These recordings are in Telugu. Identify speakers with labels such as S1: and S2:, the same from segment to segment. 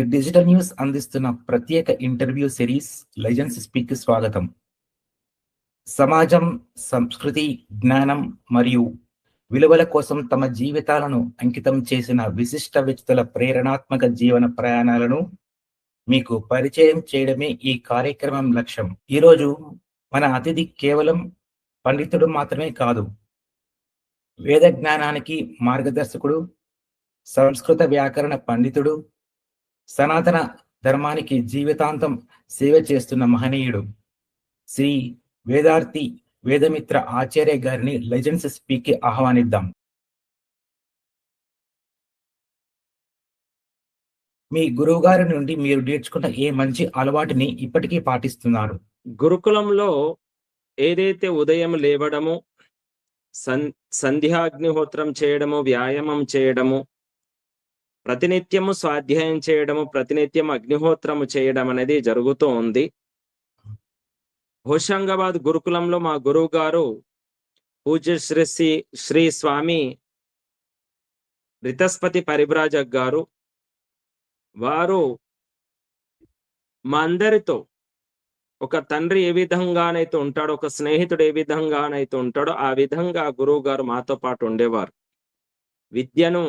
S1: ది డిజిటల్ న్యూస్ అందిస్తున్న ప్రత్యేక ఇంటర్వ్యూ సిరీస్ లెజెండ్స్ స్పీక్ స్వాగతం. సమాజం సంస్కృతి జ్ఞానం మరియు విలువల కోసం తమ జీవితాలను అంకితం చేసిన విశిష్ట వ్యక్తుల ప్రేరణాత్మక జీవన ప్రయాణాలను మీకు పరిచయం చేయడమే ఈ కార్యక్రమం లక్ష్యం. ఈరోజు మన అతిథి కేవలం పండితుడు మాత్రమే కాదు వేద జ్ఞానానికి మార్గదర్శకుడు సంస్కృత వ్యాకరణ పండితుడు సనాతన ధర్మానికి జీవితాంతం సేవ చేస్తున్న మహనీయుడు శ్రీ వేదార్థి వేదమిత్ర ఆచార్య గారిని లెజెండ్స్ స్పీక్ ఆహ్వానిద్దాం. మీ గురువు గారి నుండి మీరు నేర్చుకున్న ఏ మంచి అలవాటుని ఇప్పటికీ పాటిస్తున్నారు?
S2: గురుకులంలో ఏదైతే ఉదయం లేవడము సంధ్యాగ్నిహోత్రం చేయడము వ్యాయామం చేయడము ప్రతినిత్యము స్వాధ్యాయం చేయడము ప్రతినిత్యం అగ్నిహోత్రము చేయడం అనేది జరుగుతూ ఉంది. హోషంగాబాద్ గురుకులంలో మా గురువు గారు పూజ శ్రీ శ్రీ స్వామి రితస్పతి పరిభ్రాజక్ గారు వారు మా అందరితో ఒక తండ్రి ఏ విధంగానైతే ఉంటాడో ఒక స్నేహితుడు ఏ విధంగానైతే ఉంటాడో ఆ విధంగా గురువు గారు మాతో పాటు ఉండేవారు. విద్యను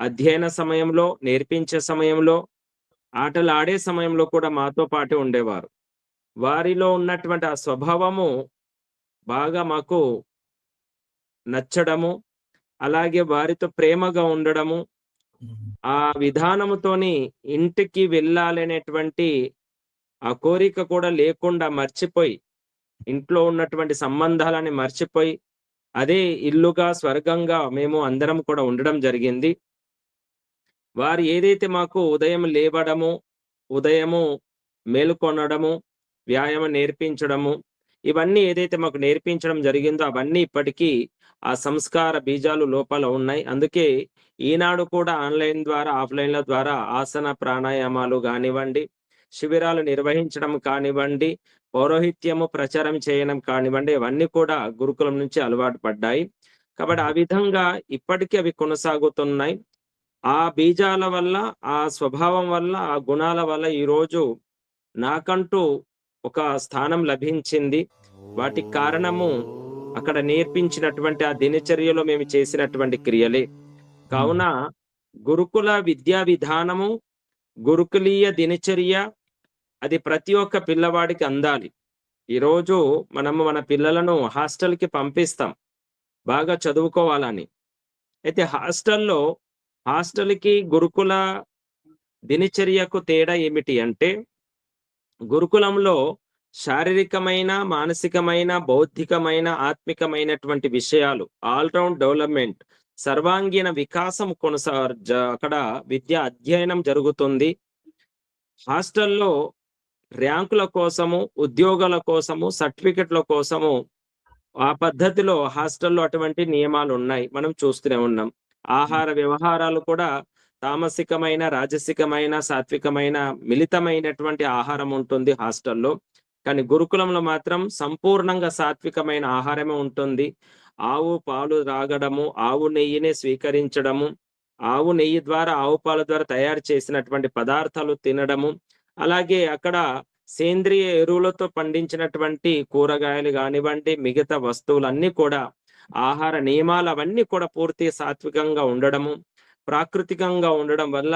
S2: అధ్యయన సమయంలో నేర్పించే సమయంలో ఆటలు ఆడే సమయంలో కూడా మాతో పాటు ఉండేవారు. వారిలో ఉన్నటువంటి ఆ స్వభావము బాగా మాకు నచ్చడము అలాగే వారితో ప్రేమగా ఉండడము ఆ విధానముతోని ఇంటికి వెళ్ళాలనేటువంటి ఆ కోరిక కూడా లేకుండా మర్చిపోయి ఇంట్లో ఉన్నటువంటి సంబంధాలని మర్చిపోయి అదే ఇల్లుగా స్వర్గంగా మేము అందరం కూడా ఉండడం జరిగింది. వారు ఏదైతే మాకు ఉదయం లేవడము ఉదయము మేలుకొనడము వ్యాయామం నేర్పించడము ఇవన్నీ ఏదైతే మాకు నేర్పించడం జరిగిందో అవన్నీ ఇప్పటికీ ఆ సంస్కార బీజాలు లోపల ఉన్నాయి. అందుకే ఈనాడు కూడా ఆన్లైన్ ద్వారా ఆఫ్లైన్ల ద్వారా ఆసన ప్రాణాయామాలు కానివ్వండి శిబిరాలు నిర్వహించడం కానివ్వండి పౌరోహిత్యము ప్రచారం చేయడం కానివ్వండి ఇవన్నీ కూడా గురుకులం నుంచి అలవాటు పడ్డాయి. కాబట్టి ఆ విధంగా ఇప్పటికీ అవి కొనసాగుతున్నాయి. ఆ బీజాల వల్ల ఆ స్వభావం వల్ల ఆ గుణాల వల్ల ఈరోజు నాకంటూ ఒక స్థానం లభించింది. వాటికి కారణము అక్కడ నేర్పించినటువంటి ఆ దినచర్యలో మేము చేసినటువంటి క్రియలే. కావున గురుకుల విద్యా విధానము గురుకులీయ దినచర్య అది ప్రతి ఒక్క పిల్లవాడికి అందాలి. ఈరోజు మనము మన పిల్లలను హాస్టల్కి పంపిస్తాం. బాగా చదువుకోవాలని. అయితే హాస్టల్లో హాస్టల్కి గురుకుల దినచర్యకు తేడా ఏమిటి అంటే గురుకులంలో శారీరకమైన మానసికమైన బౌద్ధికమైన ఆత్మికమైనటువంటి విషయాలు ఆల్రౌండ్ డెవలప్మెంట్ సర్వాంగీణ వికాసం కొనసా అక్కడ విద్య అధ్యయనం జరుగుతుంది. హాస్టల్లో ర్యాంకుల కోసము ఉద్యోగాల కోసము సర్టిఫికెట్ల కోసము ఆ పద్ధతిలో హాస్టల్లో అటువంటి నియమాలు ఉన్నాయి. మనం చూస్తూనే ఉన్నాం. ఆహార వ్యవహారాలు కూడా తామసికమైన రాజసికమైన సాత్వికమైన మిళితమైనటువంటి ఆహారం ఉంటుంది హాస్టల్లో. కానీ గురుకులంలో మాత్రం సంపూర్ణంగా సాత్వికమైన ఆహారమే ఉంటుంది. ఆవు పాలు రాగడము ఆవు నెయ్యిని స్వీకరించడము ఆవు నెయ్యి ద్వారా ఆవు పాల ద్వారా తయారు చేసినటువంటి పదార్థాలు తినడము అలాగే అక్కడ సేంద్రియ ఎరువులతో పండించినటువంటి కూరగాయలు కానివ్వండి మిగతా వస్తువులన్నీ కూడా ఆహార నియమాలు అవన్నీ కూడా పూర్తి సాత్వికంగా ఉండడము ప్రాకృతికంగా ఉండడం వల్ల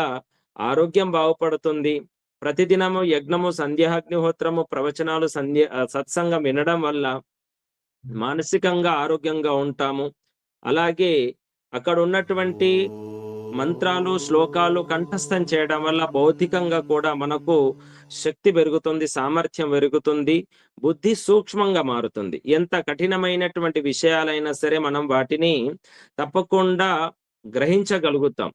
S2: ఆరోగ్యం బాగుపడుతుంది. ప్రతిదినము యజ్ఞము సంధ్యాగ్నిహోత్రము ప్రవచనాలు సంధ్య సత్సంగం వినడం వల్ల మానసికంగా ఆరోగ్యంగా ఉంటాము. అలాగే అక్కడ ఉన్నటువంటి మంత్రాలు శ్లోకాలు కంఠస్థం చేయడం వల్ల భౌతికంగా కూడా మనకు శక్తి పెరుగుతుంది సామర్థ్యం పెరుగుతుంది బుద్ధి సూక్ష్మంగా మారుతుంది. ఎంత కఠినమైనటువంటి విషయాలైనా సరే మనం వాటిని తప్పకుండా గ్రహించగలుగుతాం.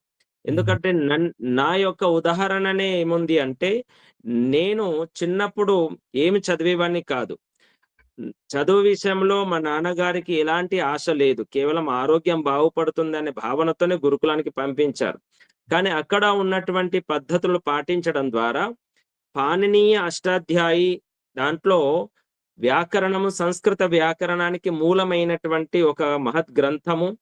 S2: ఎందుకంటే నా యొక్క ఉదాహరణనే ఏముంది అంటే నేను చిన్నప్పుడు ఏమి చదివేవాడిని కాదు. చదువు విషయంలో మా నాన్నగారికి ఎలాంటి ఆశ లేదు. కేవలం ఆరోగ్యం బాగుపడుతుంది అనే భావనతోనే గురుకులానికి పంపించారు. కానీ అక్కడ ఉన్నటువంటి పద్ధతులు పాటించడం ద్వారా పాణినీయ అష్టాధ్యాయి దాంట్లో వ్యాకరణము సంస్కృత వ్యాకరణానికి మూలమైనటువంటి ఒక మహత్ గ్రంథము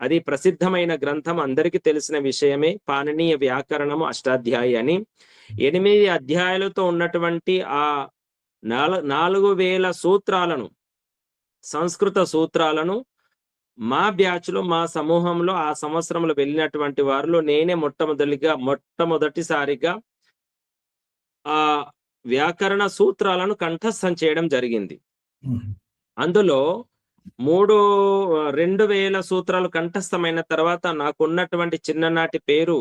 S2: అది ప్రసిద్ధమైన గ్రంథం అందరికీ తెలిసిన విషయమే పాణనీయ వ్యాకరణము అష్టాధ్యాయి అని. ఎనిమిది అధ్యాయాలతో ఉన్నటువంటి ఆ నాలుగు వేల సూత్రాలను సంస్కృత సూత్రాలను మా బ్యాచ్లో మా సమూహంలో ఆ సంవత్సరంలో వెళ్ళినటువంటి వారిలో నేనే మొట్టమొదటిగా మొట్టమొదటిసారిగా ఆ వ్యాకరణ సూత్రాలను కంఠస్థం చేయడం జరిగింది. అందులో మూడు రెండు వేల సూత్రాలు కంఠస్థమైన తర్వాత నాకు ఉన్నటువంటి చిన్ననాటి పేరు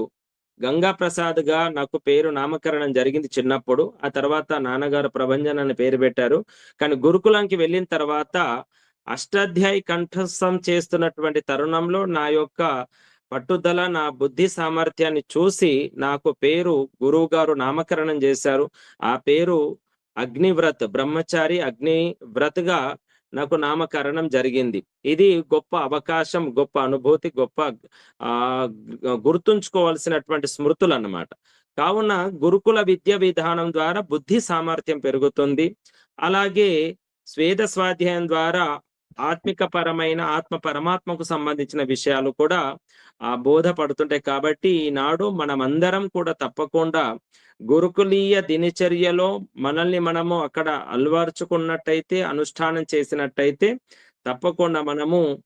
S2: గంగా ప్రసాద్గా నాకు పేరు నామకరణం జరిగింది చిన్నప్పుడు. ఆ తర్వాత నాన్నగారు ప్రభంజన్ అని పేరు పెట్టారు. కానీ గురుకులానికి వెళ్ళిన తర్వాత అష్టాధ్యాయి కంఠస్థం చేస్తున్నటువంటి తరుణంలో నా యొక్క పట్టుదల నా బుద్ధి సామర్థ్యాన్ని చూసి నాకు పేరు గురువు గారు నామకరణం చేశారు. ఆ పేరు అగ్నివ్రత్ బ్రహ్మచారి అగ్నివ్రత్గా నాకు నామకరణం జరిగింది. ఇది గొప్ప అవకాశం గొప్ప అనుభూతి గొప్ప ఆ గుర్తుంచుకోవాల్సినటువంటి స్మృతులు అన్నమాట కావున గురుకుల విద్య విధానం ద్వారా బుద్ధి సామర్థ్యం పెరుగుతుంది. అలాగే స్వేద స్వాధ్యాయం ద్వారా ఆత్మిక పరమైన ఆత్మ పరమాత్మకు సంబంధించిన విషయాలు కూడా ఆ బోధపడుతుంటాయి కాబట్టి ఈనాడు మనమందరం కూడా తప్పకుండా గురుకులీయ దినచర్యలో మనల్ని మనము అక్కడ అలవర్చుకున్నట్టయితే అనుష్ఠానం చేసినట్టయితే తప్పకుండా మనము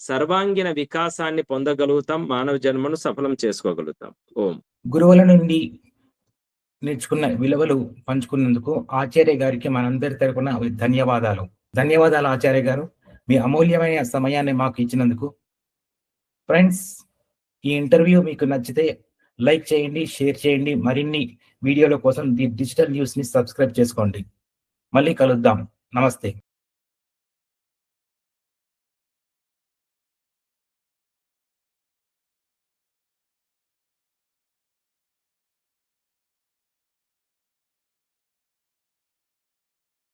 S2: సర్వాంగీణ వికాసాన్ని పొందగలుగుతాం మానవ జన్మను సఫలం చేసుకోగలుగుతాం. ఓం.
S1: గురువుల నుండి నేర్చుకున్న విలువలు పంచుకున్నందుకు ఆచార్య గారికి మనందరి తరపున ధన్యవాదాలు. ధన్యవాదాలు ఆచార్య గారు. మీ అమూల్యమైన సమయాన్ని మాకు ఇచ్చినందుకు. ఫ్రెండ్స్ ఈ ఇంటర్వ్యూ మీకు నచ్చితే లైక్ చేయండి షేర్ చేయండి. మరిన్ని వీడియోల కోసం ది డిజిటల్ న్యూస్ని సబ్స్క్రైబ్ చేసుకోండి. మళ్ళీ కలుద్దాం. నమస్తే.